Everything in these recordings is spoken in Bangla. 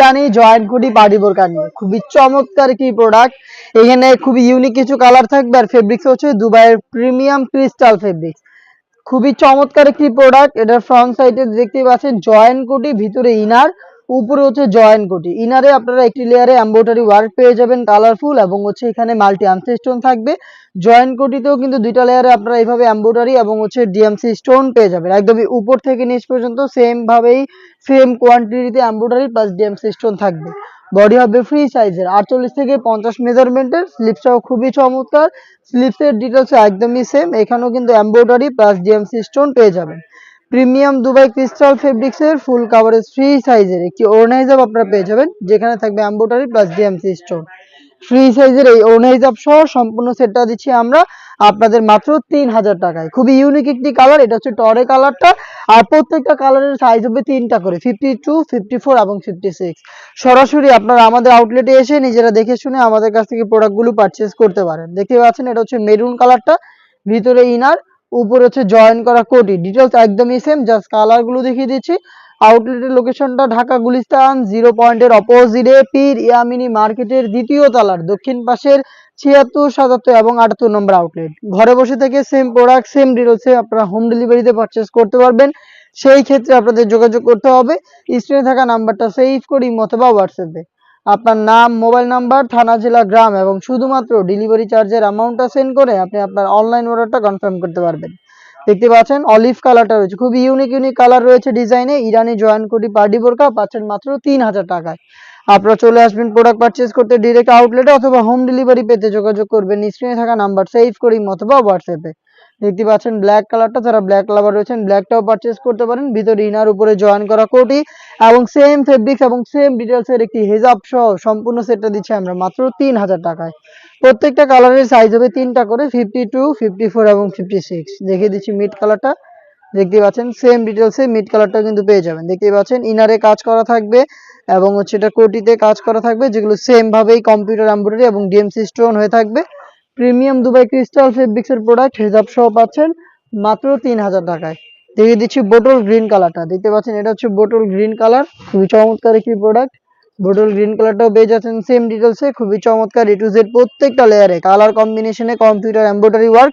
জানি জয়েন্ট কুটি পার্টি বোরকা নিয়ে। খুবই চমৎকার কি প্রোডাক্ট এখানে খুবই ইউনিক কিছু কালার থাকবে আর ফেব্রিক্স হচ্ছে দুবাইয়ের প্রিমিয়াম ক্রিস্টাল ফেব্রিক্স খুবই চমৎকার একটি প্রোডাক্ট এটার ফ্রন্ট সাইডে দেখতে পাচ্ছেন, জয়েন্ট কুটি ভিতরে ইনার উপরে হচ্ছে জয়েন্ট কোটি ইনারে আপনারা একটি লেয়ারে এম্ব্রয়ডারি ওয়ার্ক পেয়ে যাবেন কালারফুল এবং হচ্ছে এখানে মাল্টি আনসি স্টোন থাকবে। জয়েন্ট কোটিতেও কিন্তু দুইটা লেয়ারে আপনারা এইভাবে এম্ব্রয়ডারি এবং হচ্ছে ডিএমসি স্টোন পেয়ে যাবেন। একদমই উপর থেকে নিচ পর্যন্ত সেম ভাবেই সেম কোয়ান্টিটিতে এম্ব্রয়ডারি প্লাস ডিএমসি স্টোন থাকবে। বডি হবে ফ্রি সাইজের আটচল্লিশ থেকে পঞ্চাশ মেজারমেন্টের স্লিপসটাও খুবই চমৎকার। স্লিপসের ডিটেলস একদমই সেম এখানেও কিন্তু এম্ব্রয়ডারি প্লাস ডিএমসি স্টোন পেয়ে যাবেন। প্রিমিয়াম দুবাই ক্রিস্টাল ফেব্রিক্সের ফুল কাভারেজ ফ্রি সাইজের একটি ওড়না আপনারা পেয়ে যাবেন, যেখানে থাকবে embroidery plus DMC stone free সাইজের এই ওড়না সহ সম্পূর্ণ সেটটা দিচ্ছি আমরা আপনাদের মাত্র তিন হাজার টাকায়। খুবই ইউনিক একটি কালার এটা হচ্ছে টরে কালারটা আর প্রত্যেকটা কালারের সাইজ হবে তিনটা করে ফিফটি টু ফিফটি ফোর এবং ফিফটি সিক্স সরাসরি আপনারা আমাদের আউটলেটে এসে নিজেরা দেখে শুনে আমাদের কাছ থেকে প্রোডাক্টগুলো পারচেস করতে পারেন। দেখতে পাচ্ছেন এটা হচ্ছে মেরুন কালারটা ভিতরে ইনার উপরে হচ্ছে জয়েন করা কোটি ডিটেলস একদমই সেম জাস্ট কালারগুলো দেখিয়ে দিচ্ছি। আউটলেটের লোকেশনটা ঢাকা গুলিস্তান জিরো পয়েন্টের অপোজিটে পীর ইয়ামিনী মার্কেটের দ্বিতীয় তলার, দক্ষিণ পাশের ছিয়াত্তর, সাতাত্তর এবং আটাত্তর নম্বর আউটলেট ঘরে বসে থেকে সেম প্রোডাক্ট সেম ডিটেলসে আপনারা হোম ডেলিভারিতে পারচেস করতে পারবেন। সেই ক্ষেত্রে আপনাদের যোগাযোগ করতে হবে। স্ক্রিনে থাকা নাম্বারটা সেভ করি অথবা হোয়াটসঅ্যাপে আপনার নাম, মোবাইল নাম্বার, থানা, জেলা, গ্রাম এবং শুধুমাত্র ডেলিভারি চার্জের অ্যামাউন্টটা সেন্ড করে আপনি আপনার অনলাইন অর্ডারটা কনফার্ম করতে পারবেন। দেখতে পাচ্ছেন, অলিভ কালারটা রয়েছে। খুবই ইউনিক ইউনিক কালার রয়েছে ডিজাইনে ইরানি জয়েন্ট কোটি পার্টি বোরকা পাচ্ছেন মাত্র তিন হাজার টাকায়। আপনারা চলে আসবেন প্রোডাক্ট পারচেস করতে ডিরেক্ট আউটলেটে অথবা হোম ডেলিভারি পেতে যোগাযোগ করবেন। স্ক্রিনে থাকা নাম্বার সেভ করি অথবা হোয়াটসঅ্যাপে দেখতে পাচ্ছেন ব্ল্যাক কালারটা যারা ব্ল্যাক লাভার রয়েছেন ব্ল্যাকটাও পারচেস করতে পারেন। ভিতরে ইনার উপরে জয়েন করা কোটি এবং সেম ফেব্রিক্স এবং সেম ডিটেলসের একটি হেজাব সহ সম্পূর্ণ সেটটা দিচ্ছি আমরা মাত্র তিন হাজার টাকায়। প্রত্যেকটা কালারের সাইজ হবে তিনটা করে ফিফটি টু ফিফটি ফোর এবং ফিফটি সিক্স দেখিয়ে দিচ্ছি মিড কালারটা দেখতে পাচ্ছেন সেম ডিটেলসে মিড কালারটা কিন্তু পেয়ে যাবেন। দেখতে পাচ্ছেন ইনারে কাজ করা থাকবে। এবং হচ্ছে এটা কোটিতে কাজ করা থাকবে, যেগুলো সেম ভাবেই কম্পিউটার এমব্রয়ডারি এবং ডিএমসি স্টোন হয়ে থাকবে। প্রিমিয়াম দুবাই ক্রিস্টাল ফেব্রিক্স এর প্রোডাক্ট হিসাব সহ পাচ্ছেন মাত্র তিন হাজার টাকায়। দেখিয়ে দিচ্ছি বোটল গ্রিন কালারটা দেখতে পাচ্ছেন, এটা হচ্ছে বোটল গ্রিন কালার খুবই চমৎকার একটি প্রোডাক্ট বোটল গ্রিন কালারটাও পেয়ে যাচ্ছেন সেম ডিটেলসে খুবই চমৎকার এ টু জেড প্রত্যেকটা লেয়ারে কালার কম্বিনেশনে কম্পিউটার এমব্রয়ডারি ওয়ার্ক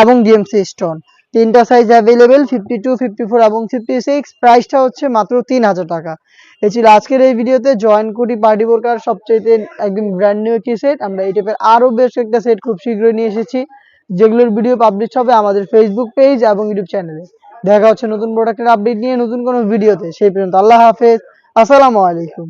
এবং ডিএমসি স্টোন তিনটা size available fifty two fifty four এবং ফিফটি সিক্স প্রাইসটা হচ্ছে মাত্র তিন হাজার টাকা। এ ছিল আজকের এই ভিডিওতে জয়েন কোটি পার্টি বোরকার সবচেয়ে একদম ব্র্যান্ড নিউ একটি সেট আমরা এই টাইপের আরও বেশ একটা সেট খুব শীঘ্রই নিয়ে এসেছি। যেগুলোর ভিডিও পাবলিশ হবে আমাদের ফেসবুক পেজ এবং ইউটিউব চ্যানেলে দেখা হচ্ছে নতুন প্রোডাক্টের আপডেট নিয়ে নতুন কোনো ভিডিওতে সেই পর্যন্ত আল্লাহ হাফেজ। আসসালামু আলাইকুম।